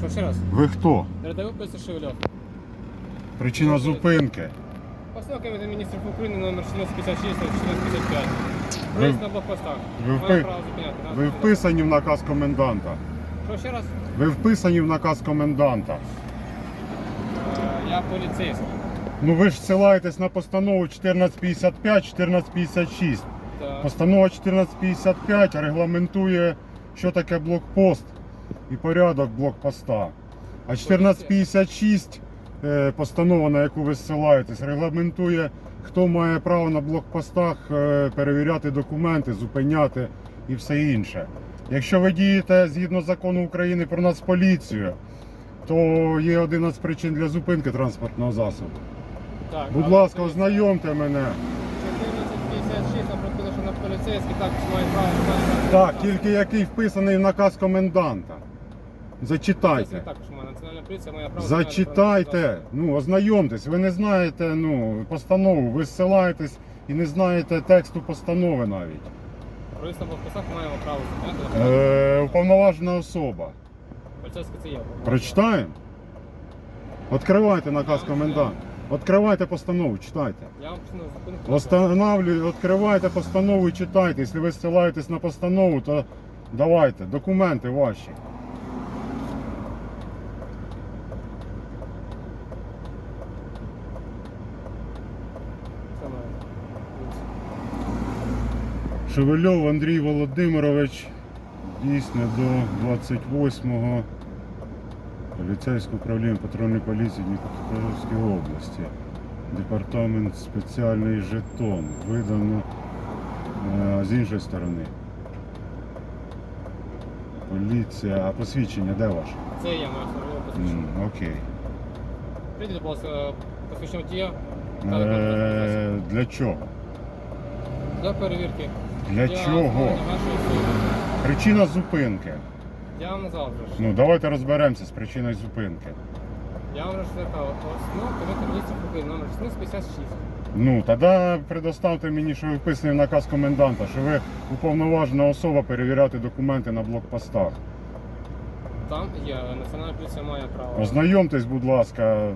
Що ще раз? Ви хто? Рядовий поліції Шевельов. Причина зупинки. Постанова Кабінету міністрів України номер 1456 та 1455. Ви- на блокпостах. ви впи- право зупиняти. нас. Ви вписані в наказ коменданта. Що ще раз? Ви вписані в наказ коменданта. Е, Я поліцейський. Ну ви ж ссилаєтесь на постанову 1455, 1456. Та Постанова 1455 регламентує, що таке блокпост і порядок блокпоста. А 1456 е, постанова, на яку ви ссилаєтесь, регламентує, хто має право на блокпостах е, перевіряти документи, зупиняти і все інше. Якщо ви дієте згідно закону України про нацполіцію, то є 11 причин для зупинки транспортного засобу. Так, Будь ласка, ознайомте мене. 1456 наприклад, що на поліцейський також має право. Так, тільки який вписаний в наказ коменданта. Зачитайте. також має національна поліція має право Зачитайте. Ну, ознайомтесь. Ви не знаєте ну, постанову, ви ссилаєтесь і не знаєте тексту постанови навіть. Проїзд на блокпостах маємо право зупиняти. Е, уповноважена особа. Поліцейський це є. Прочитаємо? Відкривайте наказ коменданта. Відкривайте постанову, читайте. Я вам. Останавлю, відкривайте постанову і читайте. Якщо ви ссилаєтесь на постанову, то давайте, документи ваші. Це має. Шевельов Андрій Володимирович дійсно до 28-го поліцейського управління патрульної поліції Дніпропетровської області. Департамент спеціальний жетон. Видано е, з іншої сторони. Поліція. А посвідчення де ваше? Це моє службове посвідчення. М, окей. Прийдіть, будь ласка, посвідчення водія Е, для чого? для перевірки. Для чого? Причина зупинки. Я вам назвав вже. ж. Ну давайте розберемося з причиною зупинки. Я вам вже сказав. Основа Кабінету міністрів України номер 1456. Ну, тоді предоставте мені, що ви вписаний в наказ коменданта, що ви уповноважена особа перевіряти документи на блокпостах. Там є національна поліція має право. Ознайомтесь, будь ласка,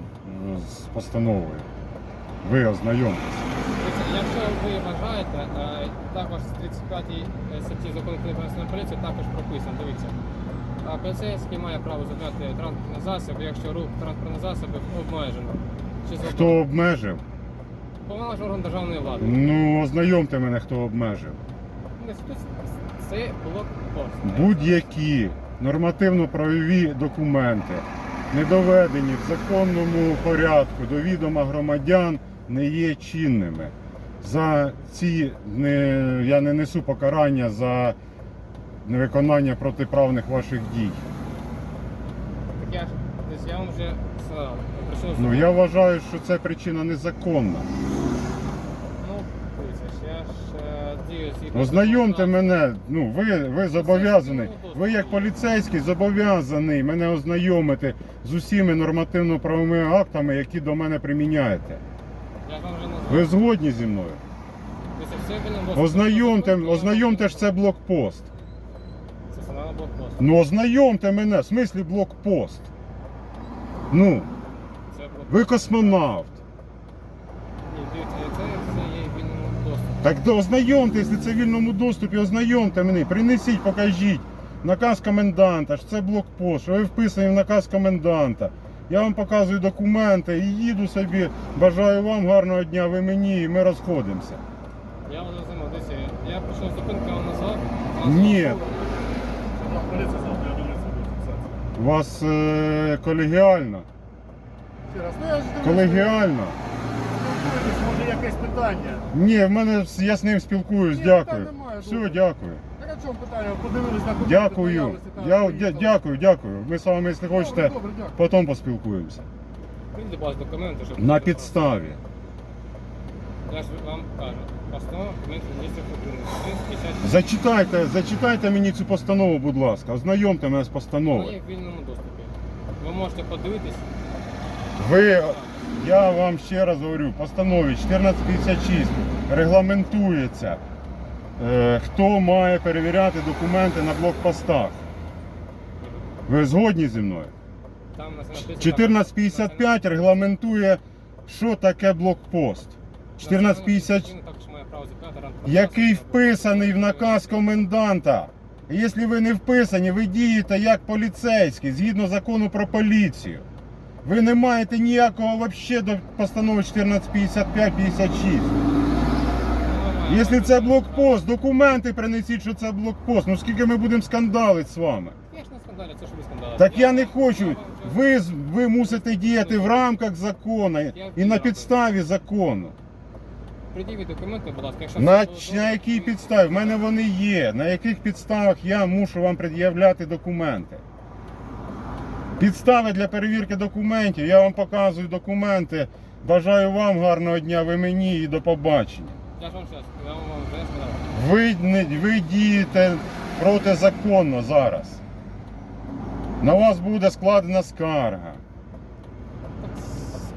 з постановою. Ви ознайомтесь. Дивіться, Якщо ви вважаєте, е, також з 35 статті закону про національну поліцію також прописано. Дивіться. А Поліцейський має право зупиняти транспортний засіб, якщо рух транспортних засобів обмежено. Чи Хто заборонено. обмежив? Повноважний орган державної влади. Ну, ознайомте мене, хто обмежив. Це блокпост. Будь-які нормативно-правові документи, не доведені в законному порядку до відома громадян, не є чинними. За ці не, я не несу покарання за невиконання протиправних ваших дій. Так я ж десь я вам вже сказав. Ну я вважаю, що це причина незаконна. Ну, дивіться, я ж е, дію згідно Ознайомте законодавства. мене, ну ви, ви зобов'язаний. Ви як поліцейський зобов'язаний мене ознайомити з усіма нормативно-правовими актами, які до мене приміняєте. Я вам вже назвав. Ви згодні зі мною? Дивіться, все вільно доступ. Ознайомте, ознайомте ж це блокпост. Блокпост. Ну ознайомте мене, в смислі блокпост. Ну, Це блокпост. ви космонавт. Ні, дивіться, це все є в вільному доступі. Так до- ознайомте, якщо це в вільному доступі, ознайомте мене, принесіть, покажіть. Наказ коменданта, що це блокпост, що ви вписані в наказ коменданта. Я вам показую документи і їду собі. Бажаю вам гарного дня, ви мені, і ми розходимося. Я вам назвав, дивіться, я прийшов вам назвав. Ні. Поліція завтра, я думаю, це буде фіксація. У вас е, колегіально. Ще раз, ну я ж дивлюсь, Колегіально. може якесь питання. Ні, в мене я з ним спілкуюсь, Ні, дякую. питань немає, Все, добре. дякую. Так а чому питання? Подивились на документи, Дякую. Я, дя- дякую, дякую. Ми з вами, якщо Добре, хочете, Добре, дякую. потім поспілкуємося. Ласка, документи, щоб... На підставі. Я ж вам кажу. Постанова Кабінету міністрів України. Зачитайте, зачитайте мені цю постанову, будь ласка. Ознайомте мене з Вона постановою. є в вільному доступі. Ви можете подивитись. Ви, я вам ще раз говорю, в постанові 1456 регламентується, е, хто має перевіряти документи на блокпостах. Ви згодні зі мною? Там на 1455 регламентує, що таке блокпост. 1450, Також має право зупиняти транспортний який вписаний в наказ коменданта. І Якщо ви не вписані, ви дієте як поліцейські, згідно закону про поліцію. Ви не маєте ніякого вообще до постанови 1455-56. Якщо це блокпост, документи принесіть, що це блокпост. Ну скільки ми будемо скандалити з вами? Це ж ви скандалите. Так я не хочу. Ви, ви мусите діяти в рамках закону і на підставі закону. Пред'явіть документи, будь ласка, якщо... На, це було на добре, якій то- підставі? В мене вони є. На яких підставах я мушу вам пред'являти документи? Підстави для перевірки документів. Я вам показую документи. Бажаю вам гарного дня, ви мені і до побачення. Я ж вам зараз, я вам вже сказав. Ви, не, ви дієте протизаконно зараз. На вас буде складена скарга.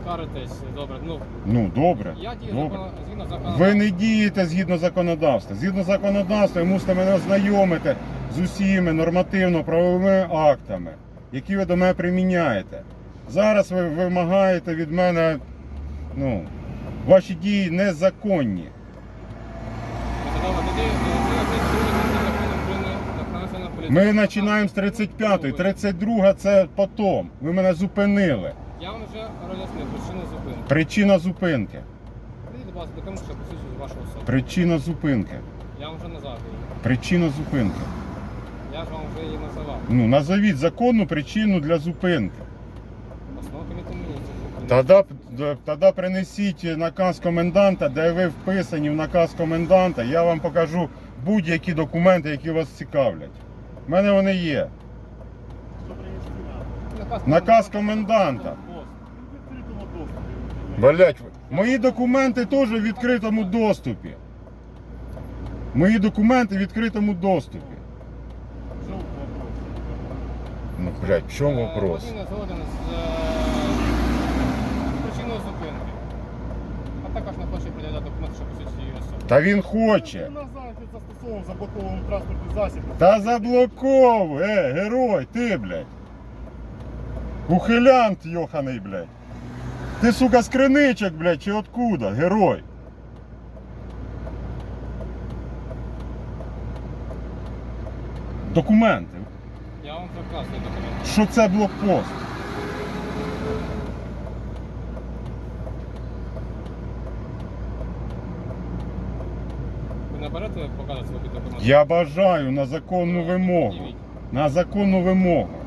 Скаритесь, добре. Ну, Ну, добре. я дію добре. закон, згідно закону. Ви не дієте згідно законодавства. Згідно законодавства, ви мусите мене ознайомити з усіми нормативно-правовими актами, які ви до мене приміняєте. Зараз ви вимагаєте від мене, ну, ваші дії незаконні. Ми починаємо з 35-ї, 32 це потом. Ви мене зупинили. Я вам вже роз'яснив причину зупинки. Причина зупинки. Прийдіть, будь ласка, документ, що посвідчує вашу особу. Причина зупинки. Я вам вже назвав її. Причина зупинки. Я ж вам вже її називав. Ну, назовіть законну причину для зупинки. Основа комітету міністрів. Тоді, тоді принесіть наказ коменданта, де ви вписані в наказ коменданта. Я вам покажу будь-які документи, які вас цікавлять. У мене вони є. Наказ коменданта. Пост. В відкритому доступі. Блять, мої документи теж в відкритому доступі. Мої документи в відкритому доступі. Ну, блядь, в чому Е, вопрос? Згоден з е, причиною зупинки. А також не хоче приділяти документи, що посвідчує її особу. Та він хоче. Нас зараз застосовував заблокований транспортний засіб. Та заблоковуй, е, герой, ти, блядь. Ухилянт, йоханий, блядь. Ти, сука, з криничок, блядь, чи откуда, герой? Документи. Я вам вже документи. Що це блокпост? Ви не берете свої документи? Я бажаю на законну вимогу. На законну вимогу.